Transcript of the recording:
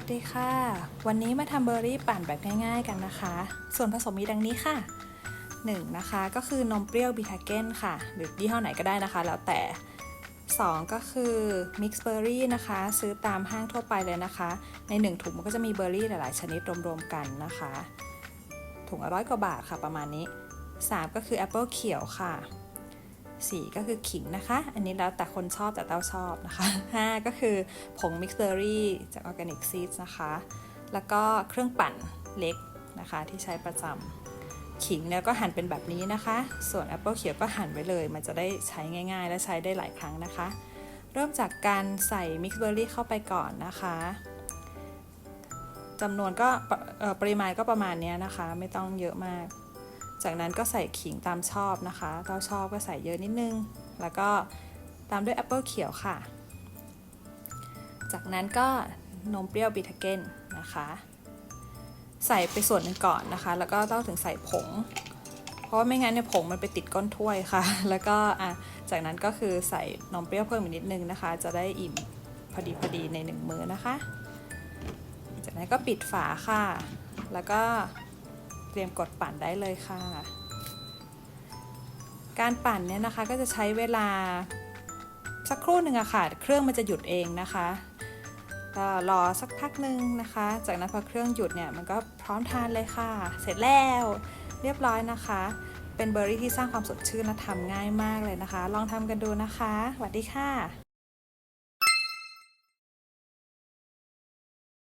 วัสดีค่ะ วันนี้มาทำเบอร์รี่ปั่นแบบง่ายๆกันนะคะ ส่วนผสมมีดังนี้ค่ะ 1. นะคะ ก็คือนมเปรี้ยวบิทาเกนค่ะ หรือยี่ห้อไหนก็ได้นะคะ แล้วแต่ 2 ก็คือมิกซ์เบอร์รี่นะคะ ซื้อตามห้างทั่วไปเลยนะคะ ใน 1 ถุงมันก็จะมีเบอร์รี่หลายๆ ชนิดรวมๆกันนะคะ ถุงละร้อยกว่าบาทค่ะประมาณนี้ 3 ก็คือแอปเปิลเขียวค่ะ 4 ก็คือขิงนะคะ อันนี้แล้วแต่คนชอบแต่เต้าชอบนะคะ 5 ก็คือผงมิกซ์เบอรี่จากออร์แกนิกซีดนะคะ แล้วก็เครื่องปั่นเล็กนะคะที่ใช้ประจำขิงเนี่ยก็หั่นเป็นแบบนี้นะคะ ส่วนแอปเปิลเขียวก็หั่นไว้เลย มันจะได้ใช้ง่าย ๆ และใช้ได้หลายครั้งนะคะ เริ่มจากการใส่มิกซ์เบอร์รี่เข้าไปก่อนนะคะจำนวนก็ปริมาณก็ประมาณนี้นะคะ ไม่ต้องเยอะมาก จากนั้นก็ใส่ขิงตามชอบนะคะเราชอบก็ใส่เยอะนิดนึง แล้วก็ตามด้วยแอปเปิลเขียวค่ะ จากนั้นก็นมเปรี้ยวบิทาเกนนะคะ ใส่ไปส่วนหนึ่งก่อนนะคะ แล้วก็ต้องถึงใส่ผง เพราะว่าไม่งั้นเนี่ยผงมันไปติดก้นถ้วยค่ะ แล้วก็อะจากนั้นก็คือใส่นมเปรี้ยวเพิ่มอีกนิดนึงนะคะ จะได้อิ่มพอดีพอดีในหนึ่งมือนะคะ จากนั้นก็ปิดฝาค่ะ แล้วก็ รียมกดปั่นได้เลยค่ะ การปั่นเนี่ยนะคะก็จะใช้เวลาสักครู่หนึ่งอะค่ะ เครื่องมันจะหยุดเองนะคะก็รอสักพักหนึ่งนะคะ จากนั้นพอเครื่องหยุดเนี่ยมันก็พร้อมทานเลยค่ะ เสร็จแล้วเรียบร้อยนะคะ เป็นเบอร์รี่ที่สร้างความสดชื่นและทำง่ายมากเลยนะคะ ลองทำกันดูนะคะ สวัสดีค่ะ